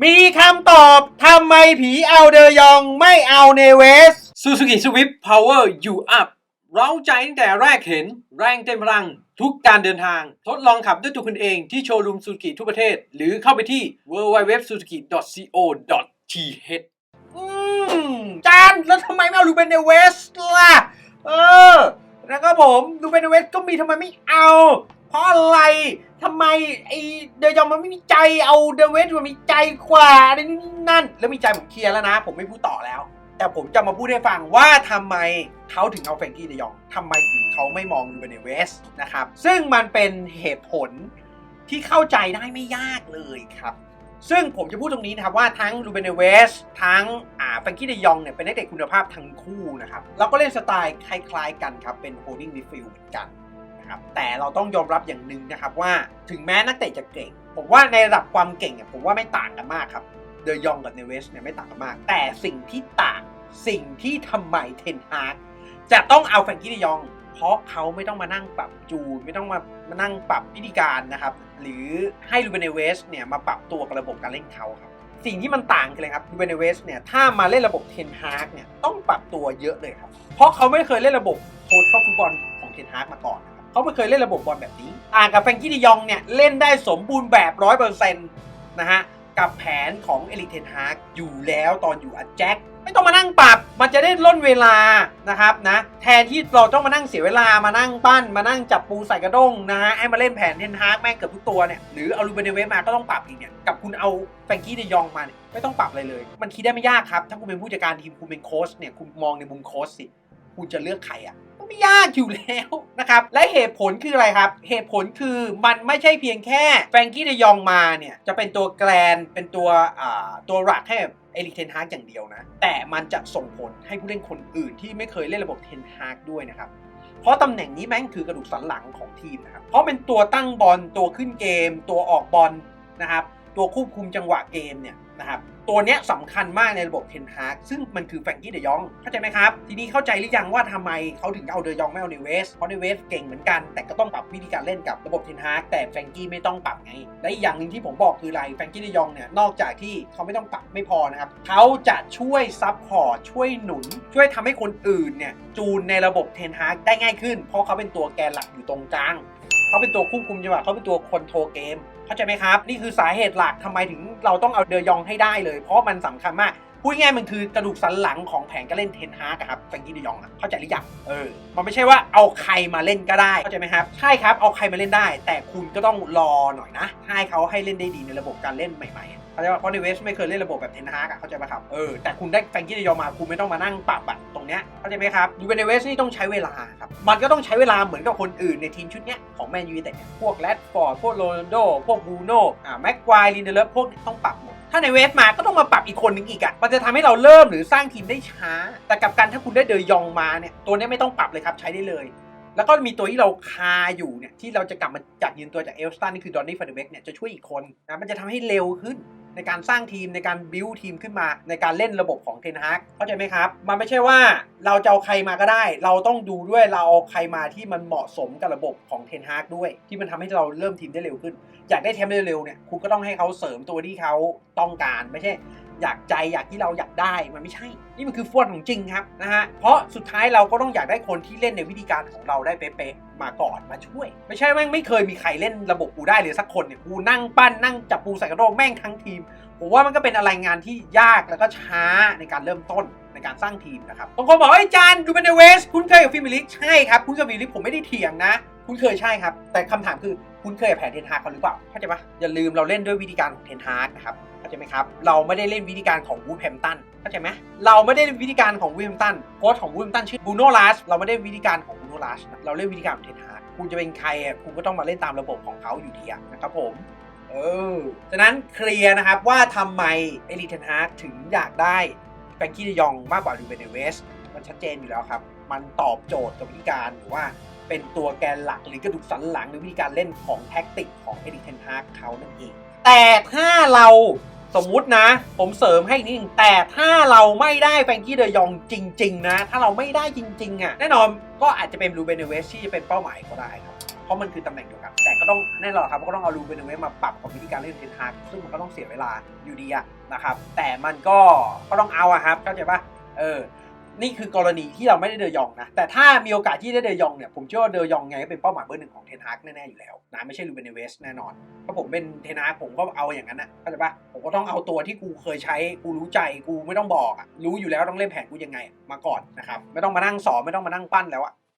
มีคำตอบทำไมผีเอาเดยองไม่เอาเนเวส Suzuki Swift Power You Up เร้าใจตั้งแต่แรกเห็น แรงเต็มพลัง ทุกการเดินทาง ทดลองขับด้วยตัวคุณเองที่โชว์รูม Suzuki ทั่วประเทศ หรือเข้าไปที่ www.suzuki.co.th อืมจานแล้วทำไมไม่เอาลูเบนเนเวสล่ะ เออ แล้วก็ผมลูเบนเนเวสก็มีทำไมไม่เอา เพราะอะไรทำไมไอเดยองมันไม่มีใจเอาเดเวสมันมีใจกว่าอะไรนี่นั่น แล้วมีใจผมเคลียร์แล้วนะ ผมไม่พูดต่อแล้ว แต่ผมจะมาพูดให้ฟังว่าทำไมเขาถึงเอาแฟรงกี้เดยองทำไมถึงเขาไม่มองลูเบนเนเวสนะครับ ซึ่งมันเป็นเหตุผลที่เข้าใจได้ไม่ยากเลยครับซึ่งผมจะพูดตรงนี้นะครับว่าทั้งลูเบนเนเวสทั้งอ่าแฟรงกี้เดยองเนี่ยเป็นนักเตะคุณภาพทั้งคู่นะครับ แล้วก็เล่นสไตล์คล้ายๆกันครับ เป็นโฮลดิ้งมิดฟิลด์เหมือนกัน นะครับ แต่เราต้องยอมรับอย่างหนึ่งนะครับว่าถึงแม้นักเตะจะเก่ง ผมว่าในระดับความเก่งเนี่ยผมว่าไม่ต่างกันมากครับ เดยองกับเนเวสเนี่ยไม่ต่างกันมาก แต่สิ่งที่ต่างสิ่งที่ทำไมเทนฮากจะต้องเอาแฟรงกี้เดยอง เพราะเขาไม่ต้องมานั่งปรับจูนไม่ต้องมามานั่งปรับวิธีการนะครับ หรือให้ลูเบเนเวสเนี่ยมาปรับตัวกับระบบการเล่นเขาครับสิ่งที่มันต่างกันเลยครับลูเบเนเวสเนี่ย ถ้ามาเล่นระบบเทนฮาร์กเนี่ย ต้องปรับตัวเยอะเลยครับ เพราะเขาไม่เคยเล่นระบบโททอลฟุตบอลของเทนฮาร์กมาก่อน เขาไม่เคยเล่นระบบบอลแบบนี้ต่างกับแฟรงกี้ดิยองเนี่ย เล่นได้สมบูรณ์แบบร้อยเปอร์เซ็นต์นะฮะ กับแผนของเอลิเทนฮากอยู่แล้วตอนอยู่อัดแจ็คไม่ต้องมานั่งปรับ มันจะได้ล่นเวลานะครับนะ แทนที่เราต้องมานั่งเสียเวลา มานั่งปั้น มานั่งจับปูใส่กระด้งนะฮะ ให้มาเล่นแผนเทนฮากแม่งเกือบทุกตัวเนี่ย หรือเอาลูเบเนเวสมาก็ต้องปรับอีกเนี่ย กับคุณเอาแฟงกี้เดยองมาเนี่ย ไม่ต้องปรับอะไรเลย มันคิดได้ไม่ยากครับ ถ้าคุณเป็นผู้จัดการทีม คุณเป็นโค้ชเนี่ย คุณมองในมุมโค้ชสิ คุณจะเลือกใครอะ ไม่ยากอยู่แล้วนะครับและเหตุผลคืออะไรครับ เหตุผลคือมันไม่ใช่เพียงแค่แฟรงกี้เดยองมาเนี่ยจะเป็นตัวแกรนเป็นตัวอ่าตัวหลักให้เอริกเทนฮากอย่างเดียวนะ แต่มันจะส่งผลให้ผู้เล่นคนอื่นที่ไม่เคยเล่นระบบเทนฮากด้วยนะครับเพราะตำแหน่งนี้แม่งคือกระดูกสันหลังของทีมนะครับ เพราะเป็นตัวตั้งบอลตัวขึ้นเกม ตัวออกบอลนะครับ ตัวควบคุมจังหวะเกมเนี่ยนะครับ ตัวเนี้ยสำคัญมากในระบบเทนฮากซึ่งมันคือแฟรงกี้เดยองเข้าใจไหมครับ ทีนี้เข้าใจหรือยังว่าทำไมเขาถึงเอาเดยองไม่เอาเนเวสเพราะเนเวสเก่งเหมือนกัน แต่ก็ต้องปรับวิธีการเล่นกับระบบเทนฮากแต่แฟรงกี้ไม่ต้องปรับไง และอีกอย่างหนึ่งที่ผมบอกคืออะไรแฟรงกี้เดยองเนี่ยนอกจากที่เขาไม่ต้องปรับไม่พอนะครับเขาจะช่วยซับพอร์ตช่วยหนุน ช่วยทำให้คนอื่นเนี่ยจูนในระบบเทนฮากได้ง่ายขึ้น เพราะเขาเป็นตัวแกนหลักอยู่ตรงกลาง เขาเป็นตัวควบคุมจังหวะเขาเป็นตัวคอนโทรเกม เข้าใจไหมครับ นี่คือสาเหตุหลักทำไมถึงเราต้องเอาเดยองให้ได้เลย เพราะมันสำคัญมากพูดง่ายๆมันคือกระดูกสันหลังของแผงการเล่นเทนฮาร์กครับแฟงกี้เดยองอะเข้าใจหรือยังเออ มันไม่ใช่ว่าเอาใครมาเล่นก็ได้เข้าใจไหมครับ ใช่ครับ เอาใครมาเล่นได้ แต่คุณก็ต้องรอหน่อยนะ ให้เขาให้เล่นได้ดีในระบบการเล่นใหม่ ๆ เขาใจปะเพราะในเวสไม่เคยเล่นระบบแบบเทนฮากอะเข้าใจป่ะครับเออแต่คุณได้แฟรงกี้เดยองมาคุณไม่ต้องมานั่งปรับอะตรงเนี้ยเข้าใจไหมครับยูเวนเวสนี่ต้องใช้เวลาครับมันก็ต้องใช้เวลาเหมือนกับคนอื่นในทีมชุดเนี้ยของแมนยูแต่พวกแรดฟอร์ดพวกโรนัลโดพวกบูโน่อ่าแม็กควายลินเดเลฟพวกนี้ต้องปรับหมดถ้าในเวสมาก็ต้องมาปรับอีกคนหนึ่งอีกอะมันจะทำให้เราเริ่มหรือสร้างทีมได้ช้า แต่กับกันถ้าคุณได้เดยองมาเนี่ยตัวเนี้ยไม่ต้องปรับเลยครับใช้ได้เลยแล้วก็มีตัวที่เราคาอยู่เนี่ยที่เราจะกลับมาจัดยืนตัวจากเอลสตันนี่คือดอนนี่ฟันเดเบกเนี่ยจะช่วยอีกคนนะมันจะทำให้เร็วขึ้น ในการสร้างทีมในการบิวทีมขึ้นมา ในการเล่นระบบของเทนฮากเข้าใจไหมครับ มันไม่ใช่ว่าเราจะเอาใครมาก็ได้ เราต้องดูด้วยเราเอาใครมาที่มันเหมาะสมกับระบบของเทนฮากด้วย ที่มันทำให้เราเริ่มทีมได้เร็วขึ้น อยากได้แชมป์เร็วๆเนี่ยคุณก็ต้องให้เขาเสริมตัวที่เขาต้องการไม่ใช่ อยากใจอยากที่เราอยากได้มันไม่ใช่ นี่มันคือฟวนของจริงครับนะฮะเพราะสุดท้ายเราก็ต้องอยากได้คนที่เล่นในวิธีการของเราได้เป๊ะๆมาก่อนมาช่วย ไม่ใช่แม่งไม่เคยมีใครเล่นระบบกูได้เลยสักคนเนี่ยกูนั่งปั้นนั่งจับปูใส่กระโดงแม่งทั้งทีมผมว่ามันก็เป็นอะไรงานที่ยากแล้วก็ช้าในการเริ่มต้นในการสร้างทีมนะครับบางคนบอกไอ้จานดูเป็นในเวสคุณเคยกับฟิมิลิกใช่ครับคุณกับฟิมิลิกผมไม่ได้เถียงนะคุณเคยใช่ครับ แต่คำถามคือคุณเคยกับแผนเทนฮากเขาหรือเปล่าเข้าใจปะอย่าลืมเราเล่นด้วยวิธีการของเทนฮากนะครับ เข้าใจไหมครับเราไม่ได้เล่นวิธีการของวูดแฮมตันเข้าใจไหมเราไม่ได้เล่นวิธีการของวูดแฮมตันโค้ชของวูดแฮมตันชื่อบูโนลาสเราไม่ได้วิธีการของบูโนลาสเราเล่นวิธีการของเทนฮากคุณจะเป็นใครอะคุณก็ต้องมาเล่นตามระบบของเขาอยู่ดีอะนะครับผมเออฉะนั้นเคลียร์นะครับว่าทำไมเอลิเทนฮาร์ถึงอยากได้แฟรงกี้ยองมากกว่าลูเบเนเวสมันชัดเจนอยู่แล้วครับ มันตอบโจทย์กับวิธีการหรือว่าเป็นตัวแกนหลักหรือกระดูกสันหลังหรือวิธีการเล่นของแท็กติกของเอลิเทนฮาร์เขานั่นเอง แต่ถ้าเรา สมมุตินะ ผมเสริมให้อีกนิดนึงแต่ถ้าเราไม่ได้แฟรงกี้เดยองจริง ๆ นะ ถ้าเราไม่ได้จริง ๆ อะ แน่นอนก็อาจจะเป็นรูเบเนเวสที่จะเป็นเป้าหมายก็ได้ครับ เพราะมันคือตำแหน่งเดียวกัน แต่ก็ต้องแน่นอนครับก็ต้องเอารูเบนเวสมาปรับกับวิธีการเล่นเทนฮากซึ่งมันก็ต้องเสียเวลาอยู่ดีอะนะครับ แต่มันก็ก็ต้องเอาอะครับเข้าใจปะเออ นี่คือกรณีที่เราไม่ได้เดยองนะ แต่ถ้ามีโอกาสที่ได้เดยองเนี่ย ผมเชื่อว่าเดยองไงก็เป็นเป้าหมายเบอร์หนึ่งของเทนฮากแน่ๆอยู่แล้วนะไม่ใช่ลูเบนเวสแน่นอน ถ้าผมเป็นเทนฮากผมก็เอาอย่างนั้นนะเข้าใจปะผมก็ต้องเอาตัวที่กูเคยใช้ กูรู้ใจ กูไม่ต้องบอกอะรู้อยู่แล้วต้องเล่นแผนกูยังไง มาก่อนนะครับ ไม่ต้องมานั่งสอนไม่ต้องมานั่งปั้นแล้วอะ